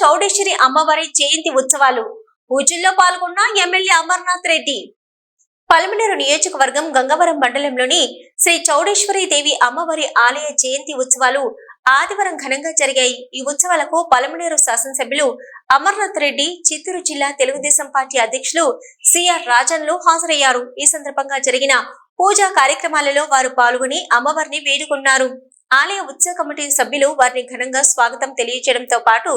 చౌడేశ్వరి అమ్మవారి జయంతి ఉత్సవాలు. పూజల్లో పాల్గొన్న ఎమ్మెల్యే అమర్నాథ్ రెడ్డి. పలమనేరు నియోజకవర్గం గంగవరం మండలంలోని శ్రీ చౌడేశ్వరి దేవి అమ్మవారి ఆలయ జయంతి ఉత్సవాలు ఆదివారం ఘనంగా జరిగాయి. ఈ ఉత్సవాలకు పలమనేరు శాసనసభ్యులు అమర్నాథ్ రెడ్డి చిత్తూరు జిల్లా తెలుగుదేశం పార్టీ అధ్యక్షులు సిఆర్ రాజన్లు హాజరయ్యారు. ఈ సందర్భంగా జరిగిన పూజా కార్యక్రమాలలో వారు పాల్గొని అమ్మవారిని వేడుకున్నారు. ఆలయ ఉత్సవ కమిటీ సభ్యులు వారిని ఘనంగా స్వాగతం తెలియజేయడంతో పాటు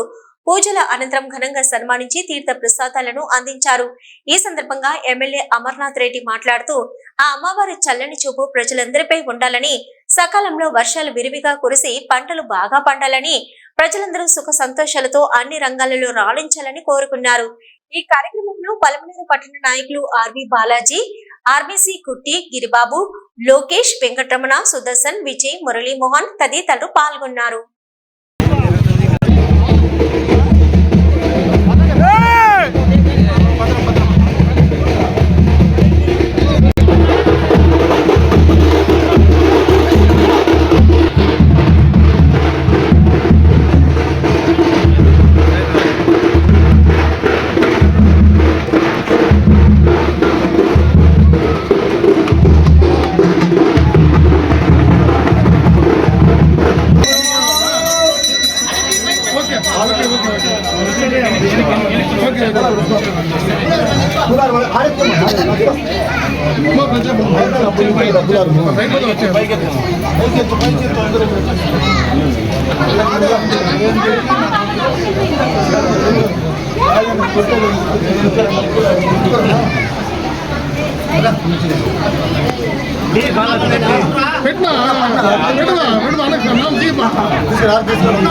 పూజల అనంతరం ఘనంగా సన్మానించి తీర్థ ప్రసాదాలను అందించారు. ఈ సందర్భంగా ఎమ్మెల్యే అమర్నాథ్ రెడ్డి మాట్లాడుతూ ఆ అమ్మవారి చల్లని చూపు ప్రజలందరిపై ఉండాలని సకాలంలో వర్షాలు విరివిగా కురిసి పంటలు బాగా పండాలని ప్రజలందరూ సుఖ సంతోషాలతో అన్ని రంగాలలో రాణించాలని కోరుకున్నారు. ఈ కార్యక్రమంలో పలమనేరు పట్టణ నాయకులు ఆర్వి బాలాజీ ఆర్బీసీ కుట్టి గిరిబాబు లోకేష్ వెంకటరమణ సుదర్శన్ విజయ్ మురళీమోహన్ తదితరులు పాల్గొన్నారు. Thank you. పెట్టినా పెడదా పెడదా అనకు నామ్ దీపా ఈశ్వరి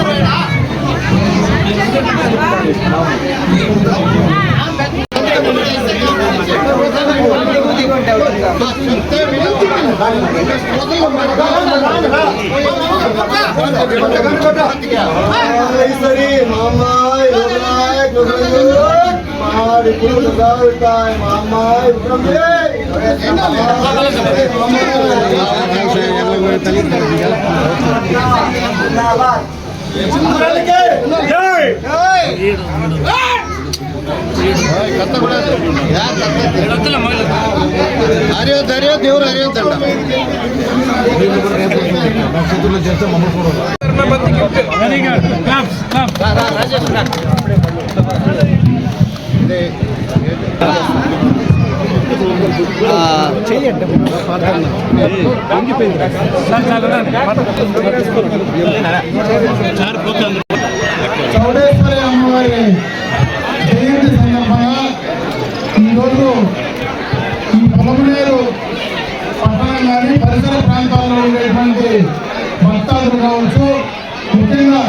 ಸರಿ ಮಾಮಾಯ್ ಮಾಮಾಯ್ ಕುರುಗಾಯ್ತಾಯ್ ಮಾಮಾಯ್ ಜಿಂದಾಬಾದ್ ಜೈ ಜೈ హరియో ధర్యో దేవుడు హరియో తండ చేతుల్లో చేస్తే మమ్మల్ని చూడాలి చౌడేశ్వరి పరిసర ప్రాంతాల్లో ఉండేటువంటి భక్తాదులు కావచ్చు. ముఖ్యంగా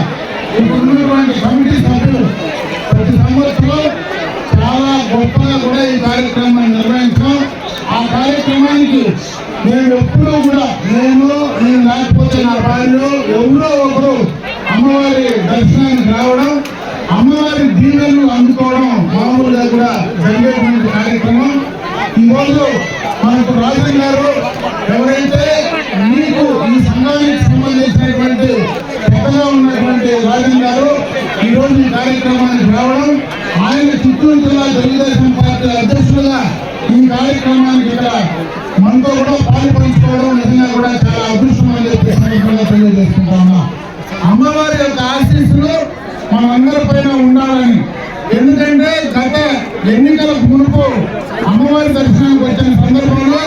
ఇప్పుడు ఉన్నటువంటి కమిటీ సభ్యులు ప్రతి సంవత్సరం చాలా గొప్పగా కూడా ఈ కార్యక్రమాన్ని నిర్వహించాం. ఆ కార్యక్రమానికి నేను ఎప్పుడూ కూడా నేను నేను లేకపోతే నా భార్య ఎవరో ఒకరు అమ్మవారి దర్శనానికి రావడం కార్యక్రమానికి రావడం ఆయన చిత్తూరు జిల్లా తెలుగుదేశం పార్టీ అధ్యక్షులుగా ఈ కార్యక్రమానికి ఇక్కడ మనతో కూడా పాలు పంచుకోవడం నిజంగా కూడా చాలా అదృష్టం అని చెప్పి సందర్భంగా తెలియజేసుకుంటా ఉన్నా. అమ్మవారి యొక్క ఆశీస్సులు మనందరి పైన ఉండాలని. ఎందుకంటే గత ఎన్నికల మునుపు అమ్మవారి దర్శనానికి వచ్చిన సందర్భంలో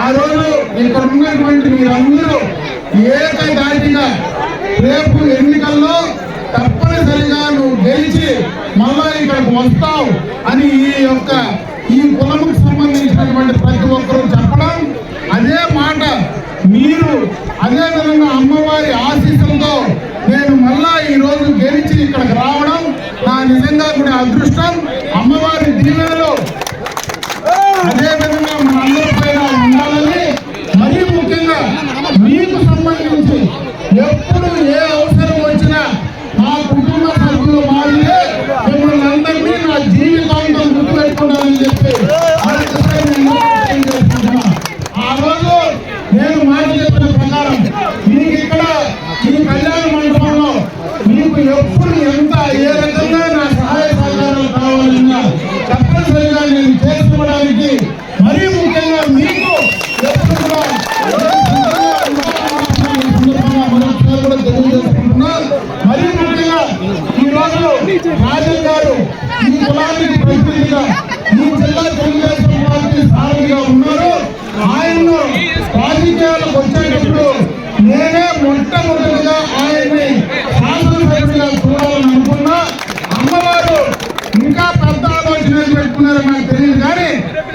ఆ రోజు ఇక్కడ ఉన్నటువంటి మీరందరూ ఏకదాటిగా రేపు ఎన్నికల్లో తప్పనిసరిగా గెలిచి మళ్ళా ఇక్కడికి వస్తావు అని ఈ యొక్క ఈ కులముకు సంబంధించినటువంటి ప్రతి ఒక్కరూ చెప్పడం అదే మాట మీరు అదే విధంగా అమ్మవారి ఆశీస్సులతో నేను మళ్ళా ఈ రోజు గెలిచి ఇక్కడికి రావడం నా నిజంగా కూడా అదృష్టం అమ్మవారి దీవెనలో అదే విధంగా మనందరి పైన ఉండాలని మరీ ముఖ్యంగా మీకు సంబంధించి ఎప్పుడు ఏ అవసరం వచ్చినా మా కుటుంబ సభ్యులు మారితే మిమ్మల్ని అందరినీ నా జీవితాంతం గుర్తుపెట్టుకుంటానని చెప్పి ఆ రోజు నేను మాట చెప్పిన ప్రకారం మీకు ఇక్కడ ఈ కళ్యాణ మండపంలో మీకు ఎప్పుడు ఎంత ఏ రకంగా తప్పనిసరిగా నేను చేసుకోవడానికి మరీ ముఖ్యంగా మీకు ఎప్పుడు కూడా మరీ ముఖ్యంగా ఈ రోజు రాజన్ గారు ఈ కులానికి ప్రతినిధిగా చెప్తున్నారో మనకు తెలియదు కానీ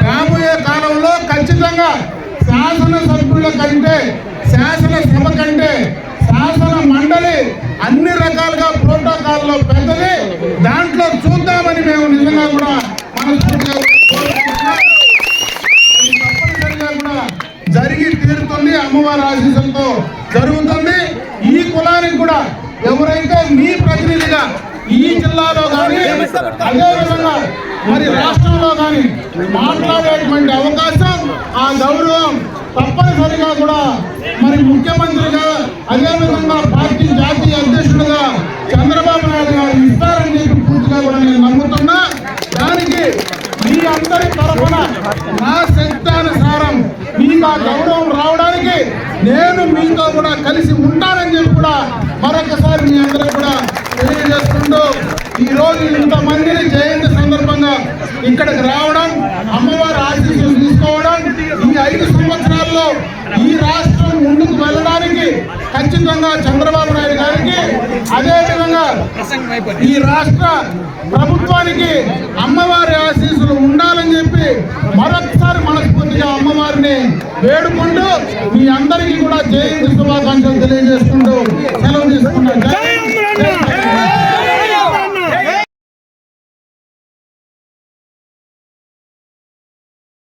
రాబోయే కాలంలో ఖచ్చితంగా శాసనసభ్యుల కంటే శాసనసభ కంటే శాసన మండలి అన్ని రకాలుగా ప్రోటోకాల్లో పెద్దది. దాంట్లో చూద్దామని మేము నిజంగా కూడా మనస్ఫూర్తిగా తప్పనిసరిగా కూడా జరిగి తీరుతుంది అమ్మవారి ఆశీస్సులతో జరుగుతుంది. ఈ కులానికి కూడా ఎవరైతే మీ ప్రతినిధిగా ఈ జిల్లాలో కానీ అదేవిధంగా మరి రాష్ట్రంలో కానీ మాట్లాడేటువంటి అవకాశం ఆ గౌరవం తప్పనిసరిగా కూడా మరి ముఖ్యమంత్రిగా అదే విధంగా పార్టీ జాతీయ అధ్యక్షుడిగా చంద్రబాబు నాయుడు గారు ఇస్తారని చెప్పి పూర్తిగా కూడా నేను నమ్ముతున్నా. దానికి మీ అందరి తరఫున నా శక్తానుసారం మీకు ఆ గౌరవం రావడానికి నేను మీతో కూడా కలిసి ఉంటానని చెప్పి కూడా మరొకసారి మీ అందరూ కూడా తెలియజేసుకుంటూ ఈ రోజు ఇంతమందిని జయంతి ఇక్కడికి రావడం అమ్మవారి ఆశీస్సులు తీసుకోవడం ఈ ఐదు సంవత్సరాల్లో ఈ రాష్ట్రం ముందుకు వెళ్ళడానికి ఖచ్చితంగా చంద్రబాబు నాయుడు గారికి అదే విధంగా ఈ రాష్ట్ర ప్రభుత్వానికి అమ్మవారి ఆశీస్సులు ఉండాలని చెప్పి మరొకసారి మనస్ఫూర్తిగా అమ్మవారిని వేడుకుంటూ మీ అందరికీ కూడా జయంతి శుభాకాంక్షలు తెలియజేసుకుంటూ